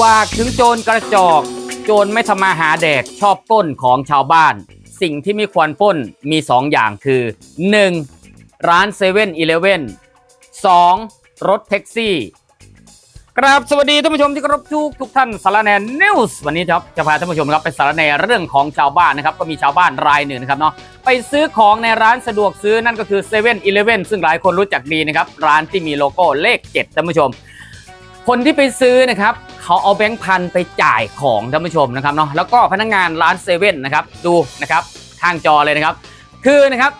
ฝากถึงโจรกระจอก โจรไม่ทำมาหาแดกชอบปล้นของชาวบ้าน สิ่งที่ไม่ควรปล้นมี2ออย่างคือ 1. ร้าน7 e เ e ่ e อสองรถแท็กซี่ครับสวัสดีท่านผู้ชมที่เคารพทุกทุกท่านสารแนนิวส์วันนี้ครับจะพาท่านผู้ชมครับไปสารแนเรื่องของชาวบ้านนะครับก็มีชาวบ้านรายหนึ่งนะครับเนาะไปซื้อของในร้านสะดวกซื้อนั่นก็คือ7 e เ e ่ e อซึ่งหลายคนรู้จักดีนะครับร้านที่มีโลโก้เลข 7ท่านผู้ชม คนที่ไปซื้อนะครับ เขาเอาแบงค์พันไปจ่ายของท่านผู้ชมนะครับเนาะแล้วก็พนักงานร้านเซเว่นนะครับดูนะครับข้างจอเลยนะครับ คือนะครับ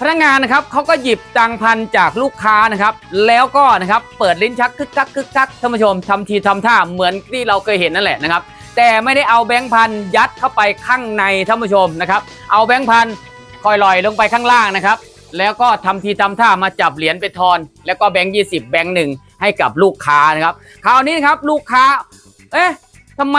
พนักงานนะครับเขาก็หยิบตังพันจากลูกค้านะครับ แล้วก็นะครับเปิดลิ้นชักคึกคักคึกคักท่านผู้ชมทำทีทำท่าเหมือนที่เราเคยเห็นนั่นแหละนะครับ แต่ไม่ได้เอาแบงค์พันยัดเข้าไปข้างในท่านผู้ชมนะครับ เอาแบงค์พันคอยลอยลงไปข้างล่างนะครับ แล้วก็ทำทีทำท่ามาจับเหรียญไปทอน แล้วก็แบงค์ยี่สิบแบงค์หนึ่ง ให้กับลูกค้านะครับ คราวนี้นะครับลูกค้า เอ๊ะทำไม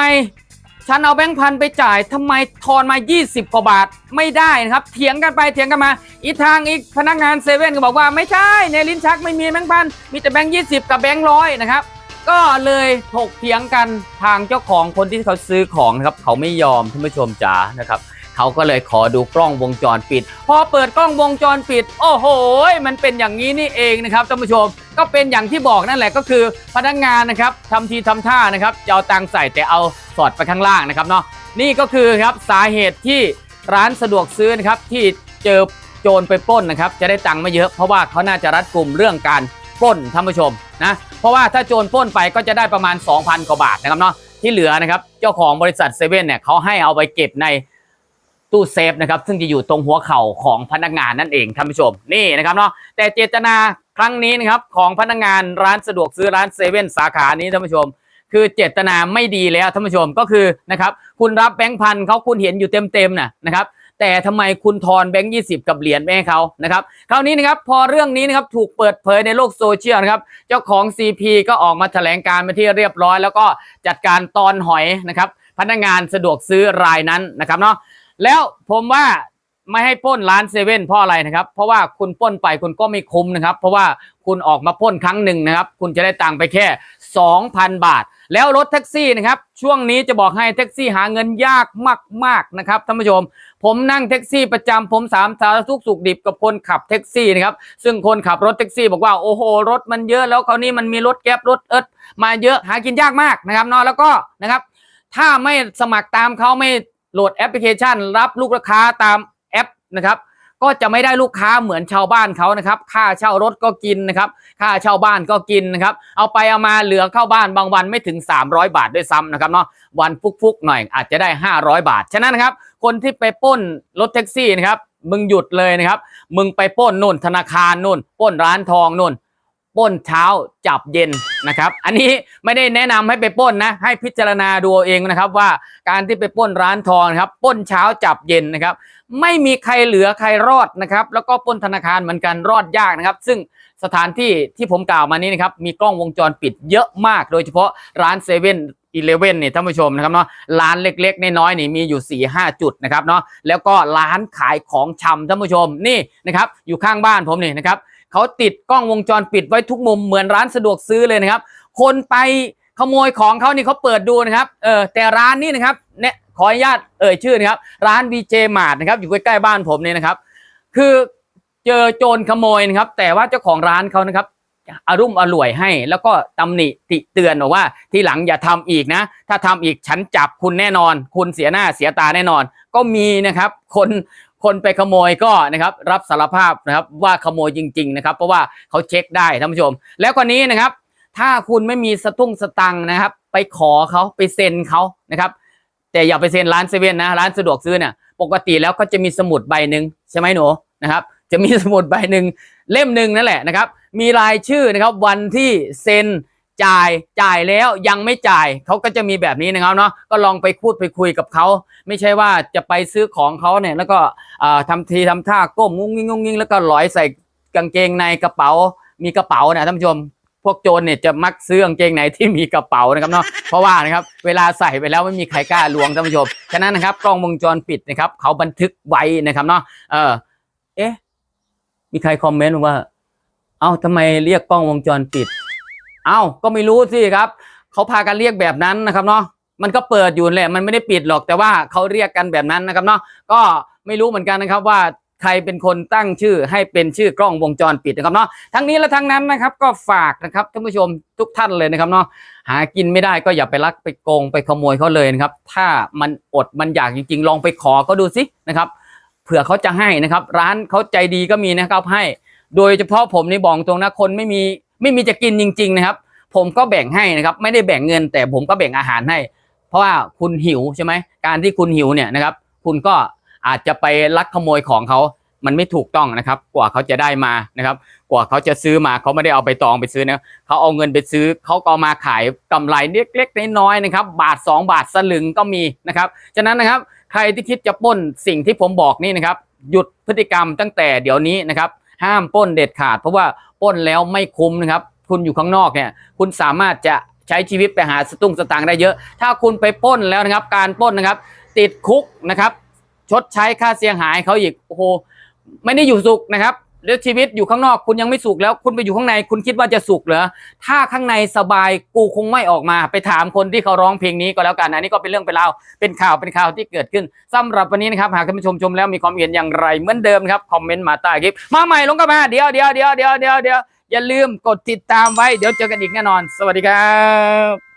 ฉันเอาแบงค์พันไปจ่ายทำไมทอนมา 20 กว่าบาทไม่ได้นะครับ เถียงกันไปเถียงกันมา อีกทางอีกพนักงานเซเว่นก็บอกว่าไม่ใช่ในลิ้นชักไม่มีแบงค์พันมีแต่แบงค์ยี่สิบกับแบงค์ร้อยนะครับ ก็เลยถกเถียงกันทางเจ้าของคนที่เขาซื้อของนะครับ เขาไม่ยอมท่านผู้ชมจ๋านะครับ เขาก็เลยขอดูกล้องวงจรปิด พอเปิดกล้องวงจรปิด โอ้โห มันเป็นอย่างนี้นี่เองนะครับท่านผู้ชม ก็เป็นอย่างที่บอกนั่นแหละก็คือพนักงานนะครับทำทีทำท่านะครับจะเอาตังใส่แต่เอาสอดไปข้างล่างนะครับเนาะนี่ก็คือครับสาเหตุที่ร้านสะดวกซื้อนะครับที่เจอโจรไปปล้นนะครับจะได้ตังค์ไม่เยอะเพราะว่าเขาน่าจะรัดกลุ่มเรื่องการปล้นท่านผู้ชมนะเพราะว่าถ้าโจรปล้นไปก็จะได้ประมาณ 2,000 กว่าบาทนะครับเนาะที่เหลือนะครับเจ้าของบริษัทเซเว่นเนี่ยเขาให้เอาไปเก็บใน ตู้เซฟนะครับซึ่งจะอยู่ตรงหัวเข่าของพนักงานนั่นเองท่านผู้ชมนี่นะครับเนาะแต่เจตนาครั้งนี้นะครับของพนักงานร้านสะดวกซื้อร้านเซเว่นสาขานี้ท่านผู้ชม คือเจตนาไม่ดีแล้วท่านผู้ชมก็คือนะครับคุณรับแบงค์พันเขาคุณเห็นอยู่เต็มๆนะนะครับแต่ทำไมคุณทอนแบงค์ยี่สิบกับเหรียญไปให้เขานะครับคราวนี้นะครับพอเรื่องนี้นะครับถูกเปิดเผยในโลกโซเชียลนะครับเจ้าของ CP ก็ออกมาแถลงการไปที่เรียบร้อย แล้วก็จัดการตอนหอยนะครับพนักงานสะดวกซื้อรายนั้นนะครับเนาะ แล้วผมว่าไม่ให้ป้นร้านเซเว่นเพราะอะไรนะครับ เพราะว่าคุณป้นไปคุณก็ไม่คุ้มนะครับ เพราะว่าคุณออกมาป้นครั้งหนึ่งนะครับ คุณจะได้ตังค์ไปแค่ 2,000 บาท แล้วรถแท็กซี่นะครับ ช่วงนี้จะบอกให้แท็กซี่หาเงินยากมากๆนะครับท่านผู้ชม ผมนั่งแท็กซี่ประจำผมสามสารทุกสุขดิบกับคนขับแท็กซี่นะครับซึ่งคนขับรถแท็กซี่บอกว่าโอ้โหรถมันเยอะแล้วคราวนี้มันมีรถแก๊ปรถเอิร์ดมาเยอะหากินยากมากนะครับเนาะแล้วก็นะครับถ้าไม่สมัครตามเขาไม่ โหลดแอปพลิเคชัน รับลูกค้าตามแอปนะครับ ก็จะไม่ได้ลูกค้าเหมือนชาวบ้านเขานะครับ ค่าเช่ารถก็กินนะครับ ค่าเช่าบ้านก็กินนะครับ เอาไปเอามาเหลือเข้าบ้านบางวันไม่ถึง 300 บาทด้วยซ้ำนะครับเนาะวันฟุกๆหน่อยอาจจะได้ 500 บาท ฉะนั้นนะครับ คนที่ไปป้นรถแท็กซี่นะครับมึงหยุดเลยนะครับ มึงไปป้นนู่นธนาคารนู่นป้นร้านทองนู่น ป้นเช้าจับเย็นนะครับ อันนี้ไม่ได้แนะนำให้ไปป้นนะ ให้พิจารณาดูเองนะครับว่าการที่ไปป้นร้านทองครับป้นเช้าจับเย็นนะครับ ไม่มีใครเหลือใครรอดนะครับ แล้วก็ป้นธนาคารเหมือนกันรอดยากนะครับ ซึ่งสถานที่ที่ผมกล่าวมานี้นะครับมีกล้องวงจรปิดเยอะมาก โดยเฉพาะร้านเซเว่นอีเลเว่นเนี่ยท่านผู้ชมนะครับเนาะร้านเล็กๆน้อยๆนี่มีอยู่4ี่ห้าจุดนะครับเนาะแล้วก็ร้านขายของชำท่านผู้ชมนี่นะครับอยู่ข้างบ้านผมนี่นะครับ เขาติดกล้องวงจรปิดไว้ทุกมุมเหมือนร้านสะดวกซื้อเลยนะครับ คนไปขโมยของเขานี่เขาเปิดดูนะครับเออแต่ร้านนี้นะครับเนี่ยขออนุญาตเอ่ยชื่อนะครับ ร้าน VJ Mart นะครับอยู่ใกล้ๆบ้านผมเนี่ยนะครับ คือเจอโจรขโมยนะครับ แต่ว่าเจ้าของร้านเขานะครับอารุ่มอร่วยให้ แล้วก็ตำหนิติเตือนบอกว่าทีหลังอย่าทำอีกนะ ถ้าทำอีกฉันจับคุณแน่นอน คุณเสียหน้าเสียตาแน่นอน ก็มีนะครับ คน คนไปขโมยก็นะครับรับสารภาพนะครับว่าขโมยจริงๆนะครับเพราะว่าเขาเช็คได้ท่านผู้ชม แล้วคนนี้นะครับ ถ้าคุณไม่มีสตุ้งสตังนะครับ ไปขอเขาไปเซ็นเขานะครับ แต่อย่าไปเซ็นร้านเซเว่นนะร้านสะดวกซื้อเนี่ยปกติแล้วก็จะมีสมุดใบหนึ่งใช่ไหมหนูนะครับ จะมีสมุดใบหนึ่งเล่มหนึ่งนั่นแหละนะครับ มีรายชื่อนะครับวันที่เซ็น จ่ายจ่ายแล้วยังไม่จ่ายเขาก็จะมีแบบนี้นะครับเนาะก็ลองไปพูดไปคุยกับเขาไม่ใช่ว่าจะไปซื้อของเขาเนี่ยแล้วก็อ่าทำทีทำท่าก้มงุ้งงิ้งงุ้งงิ้งแล้วก็หลอยใส่กางเกงในกระเป๋า มีกระเป๋านะท่านผู้ชมพวกโจรเนี่ยจะมักซื้อกางเกงไหนที่มีกระเป๋านะครับเนาะเพราะว่านะครับเวลาใส่ไปแล้วไม่มีใครกล้าลวงท่านผู้ชมฉะนั้นนะครับกล้องวงจรปิดนะครับเขาบันทึกไว้นะครับเนาะเออเอ๊ะมีใครคอมเมนต์ว่า เอ้าทำไมเรียกกล้องวงจรปิด เอ้าก็ไม่รู้สิครับเขาพากันเรียกแบบนั้นนะครับเนาะมันก็เปิดอยู่แหละมันไม่ได้ปิดหรอกแต่ว่าเขาเรียกกันแบบนั้นนะครับเนาะก็ไม่รู้เหมือนกันนะครับว่าใครเป็นคนตั้งชื่อให้เป็นชื่อกล้องวงจรปิดนะครับเนาะทั้งนี้และทั้งนั้นนะครับก็ฝากนะครับท่านผู้ชมทุกท่านเลยนะครับเนาะหากินไม่ได้ก็อย่าไปลักไปโกงไปขโมยเขาเลยนะครับถ้ามันอดมันอยากจริงๆ ลองไปขอเขาดูสินะครับเผื่อเขาจะให้นะครับ ร้านเขาใจดีก็มีนะครับให้ โดยเฉพาะผมในบอกตรงนะคนไม่มี ไม่มีจะกินจริง ๆ นะครับ ผมก็แบ่งให้นะครับ ไม่ได้แบ่งเงิน แต่ผมก็แบ่งอาหารให้ เพราะว่าคุณหิวใช่ไหมการที่คุณหิวเนี่ยนะครับ คุณก็อาจจะไปลักขโมยของเขา มันไม่ถูกต้องนะครับ กว่าเขาจะได้มานะครับ กว่าเขาจะซื้อมาเขาไม่ได้เอาไปตองไปซื้อนะเขาเอาเงินไปซื้อเขาก็มาขายกำไรเล็กๆน้อยๆนะครับ บาท 2 บาทสลึงก็มีนะครับฉะนั้นนะครับ ใครที่คิดจะปล้นสิ่งที่ผมบอกนี่นะครับ หยุดพฤติกรรมตั้งแต่เดี๋ยวนี้นะครับ ห้ามปล้นเด็ดขาด เพราะว่าปล้นแล้วไม่คุ้มนะครับ คุณอยู่ข้างนอกเนี่ย คุณสามารถจะใช้ชีวิตไปหาสตุ้งสตางค์ได้เยอะ ถ้าคุณไปปล้นแล้วนะครับ การปล้นนะครับ ติดคุกนะครับ ชดใช้ค่าเสียหายเขาอีกโอ้โหไม่ได้อยู่สุขนะครับ แล้วชีวิตอยู่ข้างนอกคุณยังไม่สุขแล้ว คุณไปอยู่ข้างในคุณคิดว่าจะสุขเหรอถ้าข้างในสบายกูคงไม่ออกมา ไปถามคนที่เขาร้องเพลงนี้ก็แล้วกันอันนี้ก็เป็นเรื่องเป็นราวเป็นข่าวเป็นข่าวที่เกิดขึ้นสำหรับวันนี้นะครับหากท่านผู้ชมชมแล้วมีความเห็นอย่างไรเหมือนเดิมครับคอมเมนต์มาใต้คลิปมาใหม่ลงกันมาเดี๋ยวเดี๋ยวเดี๋ยวเดี๋ยวเดี๋ยวเดี๋ยวอย่าลืมกดติดตามไว้เดี๋ยวเจอกันอีกแน่นอน สวัสดีครับ